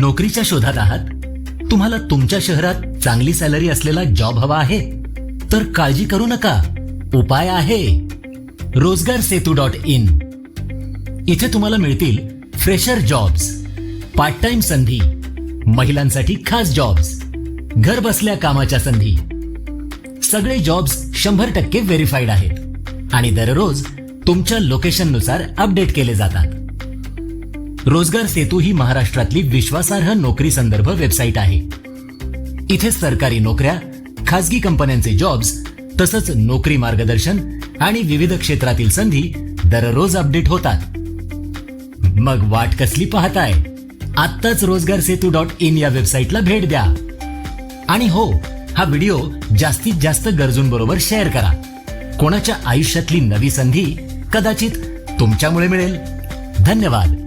नोकरीच्या शोधात आहात? तुम्हाला तुमच्या शहरात चांगली सॅलरी असलेला जॉब हवा आहे? तर काळजी करू नका. उपाय आहे. रोजगार सेतू डॉट इन. इथे तुम्हाला मिळतील फ्रेशर जॉब्स पार्ट टाइम संधी महिलांसाठी खास जॉब्स घर बसल्या कामाच्या संधी. सगळे जॉब्स शंभर टक्के व्हेरीफाईड आहेत आणि दररोज तुमच्या लोकेशननुसार अपडेट केले जातात. रोजगार सेतू ही महाराष्ट्रातली विश्वासार्ह नोकरी संदर्भ वेबसाईट आहे. इथे सरकारी नोकऱ्या खासगी कंपन्यांचे जॉब्स तसंच नोकरी मार्गदर्शन आणि विविध क्षेत्रातील संधी दररोज अपडेट होतात. मग वाट कसली पाहताय? आत्ताच रोजगार सेतू डॉट इन या वेबसाईटला भेट द्या. आणि हो हा व्हिडिओ जास्तीत जास्त गरजूंबरोबर शेअर करा. कोणाच्या आयुष्यातली नवी संधी कदाचित तुमच्यामुळे मिळेल. धन्यवाद.